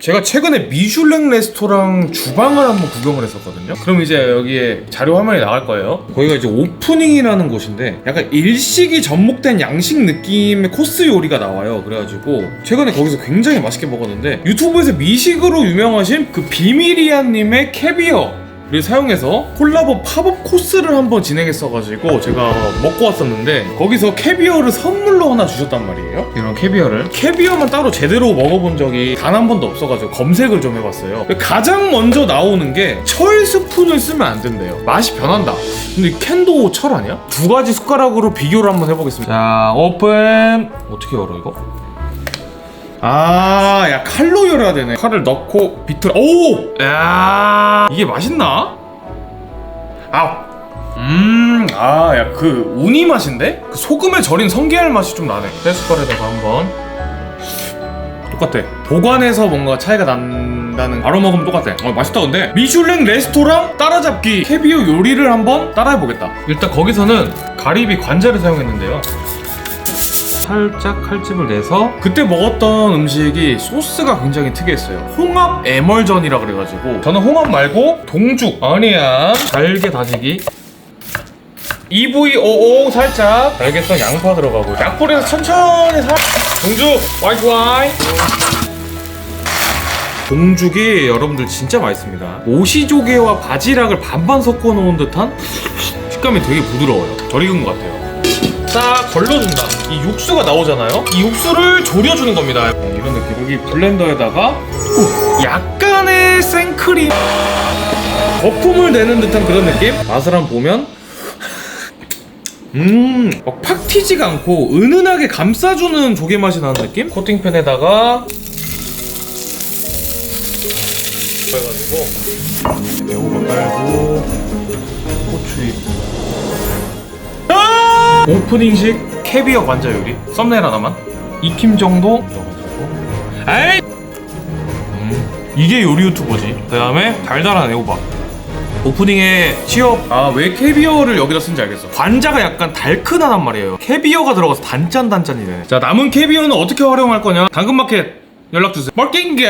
제가 최근에 미슐랭 레스토랑 주방을 한번 구경을 했었거든요. 그럼 이제 여기에 자료 화면이 나갈 거예요. 거기가 이제 오프닝이라는 곳인데 약간 일식이 접목된 양식 느낌의 코스 요리가 나와요. 그래가지고 최근에 거기서 굉장히 맛있게 먹었는데 유튜브에서 미식으로 유명하신 그 비밀이야님의 캐비어 를 사용해서 콜라보 팝업 코스를 한번 진행했어가지고 제가 먹고 왔었는데 거기서 캐비어를 선물로 하나 주셨단 말이에요. 이런 캐비어를? 캐비어만 따로 제대로 먹어본 적이 단 한 번도 없어가지고 검색을 좀 해봤어요. 가장 먼저 나오는 게 철 스푼을 쓰면 안 된대요. 맛이 변한다. 근데 캔도 철 아니야? 두 가지 숟가락으로 비교를 한번 해보겠습니다. 자 오픈! 어떻게 열어 이거? 아, 야 칼로 열어야 되네. 칼을 넣고 비틀어. 오, 야, 이게 맛있나? 아, 음, 아, 야 그 우니 맛인데? 그 소금에 절인 성게알 맛이 좀 나네. 떼숟갈에다가 한번 똑같아. 보관해서 뭔가 차이가 난다는 바로 먹으면 똑같아. 어, 맛있다 근데 미슐랭 레스토랑 따라잡기 캐비어 요리를 한번 따라해보겠다. 일단 거기서는 가리비 관자를 사용했는데요. 살짝 칼집을 내서 그때 먹었던 음식이 소스가 굉장히 특이했어요. 홍합 에멀전이라 그래가지고 저는 홍합 말고 동죽 어니언 잘게 다지기. EVOO 살짝. 잘게 썬 양파 들어가고. 약불에서 천천히 살. 동죽 화이트 와인 동죽이 여러분들 진짜 맛있습니다. 오시조개와 바지락을 반반 섞어 놓은 듯한 식감이 되게 부드러워요. 덜 익은 것 같아요 딱 걸러준다. 이 육수가 나오잖아요. 이 육수를 졸여주는 겁니다. 어, 이런 느낌. 여기 블렌더에다가 오, 약간의 생크림 거품을 내는 듯한 그런 느낌. 맛을 한번 보면 음, 막팍 튀지가 않고 은은하게 감싸주는 조개 맛이 나는 느낌? 코팅팬에다가 해가지고 매우가 깔고 고추잎 아! 오프닝식 캐비어 관자 요리? 썸네일 하나만? 익힘 정도? 넣어가지고 에이! 음, 이게 요리 유튜버지. 그 다음에 달달한 애호박. 오프닝에 취업. 아 왜 캐비어를 여기다 쓴지 알겠어. 관자가 약간 달큰하단 말이에요. 캐비어가 들어가서 단짠단짠이 되네. 자 남은 캐비어는 어떻게 활용할 거냐? 당근마켓 연락주세요. 멀킹게